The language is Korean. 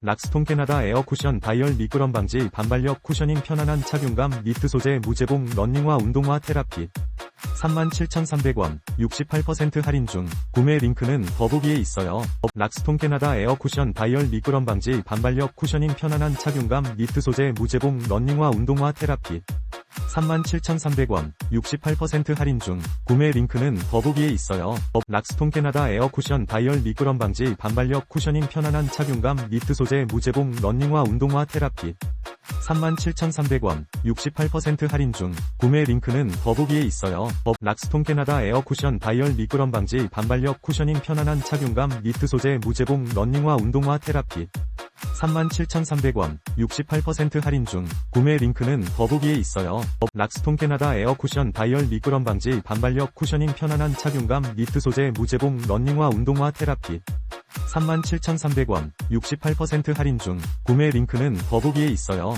락스톤 캐나다 에어 쿠션 다이얼 미끄럼 방지 반발력 쿠셔닝 편안한 착용감 니트 소재 무제봉 런닝화 운동화 테라피 37,300원 68% 할인 중 구매 링크는 더보기에 있어요. 락스톤 캐나다 에어 쿠션 다이얼 미끄럼 방지 반발력 쿠셔닝 편안한 착용감 니트 소재 무제봉 런닝화 운동화 테라피 37,300원 68% 할인 중 구매 링크는 더보기에 있어요. 락스톤 캐나다 에어 쿠션 다이얼 미끄럼 방지 반발력 쿠셔닝 편안한 착용감 니트 소재 무제봉 런닝화 운동화 테라피 37,300원 68% 할인 중 구매 링크는 더보기에 있어요. 락스톤 캐나다 에어 쿠션 다이얼 미끄럼 방지 반발력 쿠셔닝 편안한 착용감 니트 소재 무제봉 런닝화 운동화 테라피 37,300원 68% 할인 중 구매 링크는 더보기에 있어요. 락스톤 캐나다 에어 쿠션 다이얼 미끄럼 방지 반발력 쿠셔닝 편안한 착용감 니트 소재 무제봉 런닝화 운동화 테라피 37,300원 68% 할인 중 구매 링크는 더보기에 있어요.